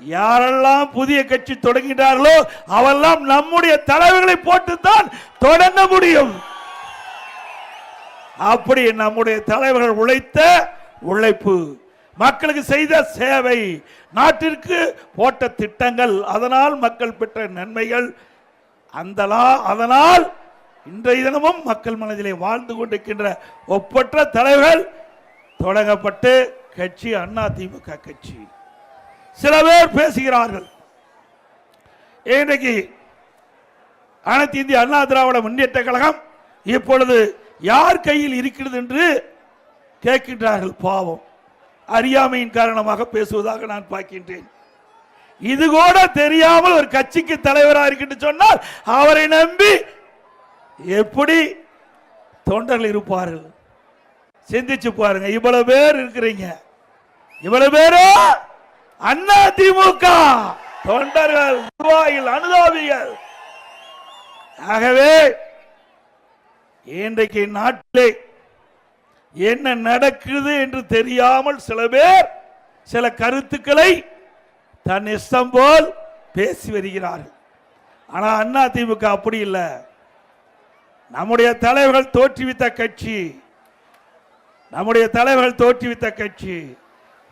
யாரெல்லாம் புதிய கட்சி தொடங்கினார்களோ அவெல்லாம் நம்முடைய தலைவர்களை போட்டுத்தான் தொடங்க முடியும். அப்படி நம்முடைய தலைவர்கள் உழைத்த உழைப்பு மக்களுக்கு செய்த சேவை நாட்டிற்கு போட்ட திட்டங்கள் அதனால் மக்கள் பெற்ற நன்மைகள் அந்தலா அதனால் இன்றைய தினமும் மக்கள் மனதிலே வாழ்ந்து கொண்டிருக்கின்ற ஒப்பற்ற தலைவர்கள் தொடங்கப்பட்டு கட்சி அண்ணா திமுக கட்சி. சில பேர் பேசுகிறார்கள். இன்றைக்கு அனைத்து இந்திய அண்ணா திராவிட முன்னேற்ற கழகம் இப்பொழுது யார் கையில் இருக்கிறது என்று கேட்கின்றார்கள் பாவம். அறியாமையின் காரணமாக பேசுவதாக நான் பார்க்கின்றேன். இது கூட தெரியாமல் ஒரு கட்சிக்கு தலைவராக இருக்கின்ற சொன்னால் அவரை நம்பி எப்படி தொண்டர்கள் இருப்பார்கள்? சிந்திச்சு பாருங்க. இவ்வளவு பேர் இருக்கிறீங்க. இவ்வளவு பேரு அண்ணா திமுக. தொண்டர்கள் நிர்வாகிகள் அனுதாபிகள். ஆகவே இன்றைக்கு நாட்டிலே என்ன நடக்குது என்று தெரியாமல் சில பேர் சில கருத்துக்களை தன் இஷ்டம் போல் பேசி வருகிறார்கள். ஆனால் அண்ணா திமுக அப்படி இல்லை. நம்முடைய தலைவர்கள் தோற்றுவித்த கட்சி நம்முடைய தலைவர்கள் தோற்றுவித்த கட்சி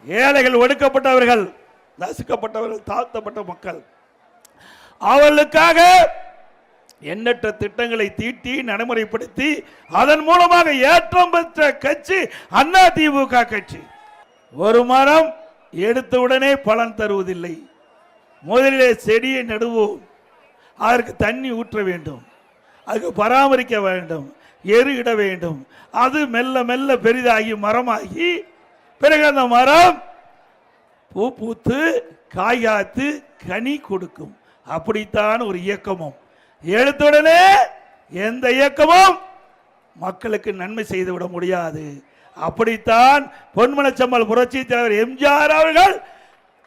ஏழைகள் ஒடுக்கப்பட்டவர்கள் நசுக்கப்பட்டவர்கள் தாழ்த்தப்பட்ட மக்கள். அவர்களுக்காக எண்ணற்ற திட்டங்களை தீட்டி நடைமுறைப்படுத்தி அதன் மூலமாக ஏற்றம் பெற்ற கட்சி அண்ணா திமுக கட்சி. ஒரு மரம் எடுத்தவுடனே பலன் தருவதில்லை. முதலிலே செடியை நடுவோம். அதற்கு தண்ணி ஊற்ற வேண்டும். அதுக்கு பராமரிக்க வேண்டும். எரு இட வேண்டும். அது மெல்ல மெல்ல பெரிதாகி மரமாகி பிறகு அந்த மரம் பூ பூத்து காய் காத்து கனி கொடுக்கும். அப்படித்தான் ஒரு இயக்கமும். எழுத்துடனே எந்த இயக்கமும் மக்களுக்கு நன்மை செய்து விட முடியாது. அப்படித்தான் பொன்மனச்சம்மல் புரட்சி தலைவர் எம்ஜிஆர் அவர்கள்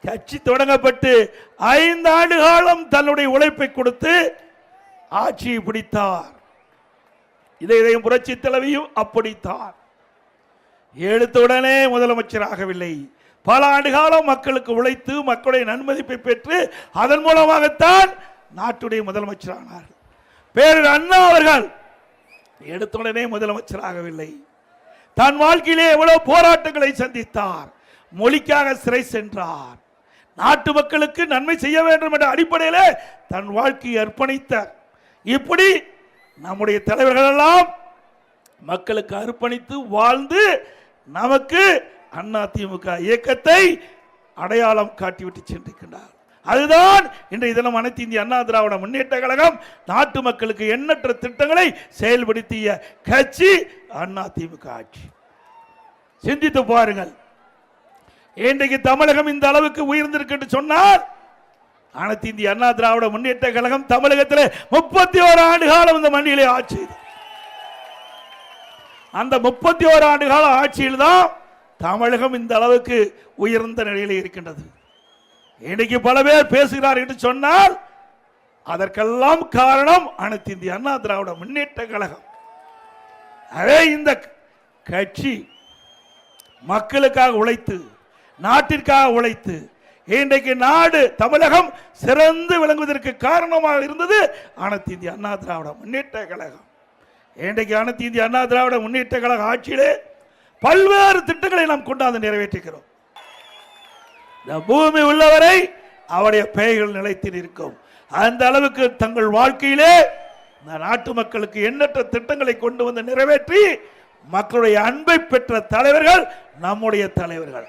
கட்சி தொடங்கப்பட்டு ஐந்து ஆண்டு காலம் தன்னுடைய உழைப்பை கொடுத்து ஆட்சியை பிடித்தார். இதை இதையும் புரட்சி தலைவியும் அப்படித்தான். எழுத்துடனே முதலமைச்சராகவில்லை. பல ஆண்டு காலம் மக்களுக்கு உழைத்து மக்களுடைய நன்மதிப்பை பெற்று அதன் மூலமாகத்தான் நாட்டுடைய முதலமைச்சரானார். பேரர் அண்ணா அவர்கள் எடுத்துடனே முதலமைச்சராகவில்லை. தன் வாழ்க்கையிலே எவ்வளவு போராட்டங்களை சந்தித்தார். மொழிக்காக சிறை சென்றார். நாட்டு மக்களுக்கு நன்மை செய்ய வேண்டும் என்ற அடிப்படையில் தன் வாழ்க்கையை அர்ப்பணித்தார். இப்படி நம்முடைய தலைவர்கள் எல்லாம் மக்களுக்கு அர்ப்பணித்து வாழ்ந்து நமக்கு அண்ணா திமுக இயக்கத்தை அடையாளம் காட்டிவிட்டு சென்றிருக்கின்றார். அதுதான் இன்றைய தினம் அனைத்து இந்திய அண்ணா திராவிட முன்னேற்ற கழகம் நாட்டு மக்களுக்கு எண்ணற்ற திட்டங்களை செயல்படுத்திய கட்சி அண்ணா திமுக ஆட்சி. சிந்தித்து பாருங்கள். இன்றைக்கு தமிழகம் இந்த அளவுக்கு உயர்ந்திருக்கு என்று சொன்னால் அனைத்து இந்திய அண்ணா திராவிட முன்னேற்ற கழகம் தமிழகத்தில் முப்பத்தி ஓரு ஆண்டு காலம் இந்த மண்ணிலே ஆட்சி அந்த முப்பத்தி ஓரு ஆண்டு கால ஆட்சியில் தான் தமிழகம் இந்த அளவுக்கு உயர்ந்த நிலையில் இருக்கின்றது. இன்னைக்கு பல பேர் பேசுகிறார் என்று சொன்னால் அதற்கெல்லாம் காரணம் அனைத்து இந்திய அண்ணா திராவிட முன்னேற்ற கழகம். அதே இந்த கட்சி மக்களுக்காக உழைத்து நாட்டிற்காக உழைத்து இன்றைக்கு நாடு தமிழகம் சிறந்து விளங்குவதற்கு காரணமாக இருந்தது அனைத்து இந்திய அண்ணா திராவிட முன்னேற்ற கழகம். இன்றைக்கு அனைத்து இந்திய அண்ணா திராவிட முன்னேற்ற கழக ஆட்சியிலே பல்வேறு திட்டங்களை நாம் கொண்டாந்து நிறைவேற்றுகிறோம் இந்த பூமி உள்ளவரை அவருடைய பெயர்கள் நிலைத்து நிற்கும். அந்த அளவுக்கு தங்கள் வாழ்க்கையிலே இந்த நாட்டு மக்களுக்கு எண்ணற்ற திட்டங்களை கொண்டு வந்து நிறைவேற்றி மக்களுடைய அன்பை பெற்ற தலைவர்கள் நம்முடைய தலைவர்கள்.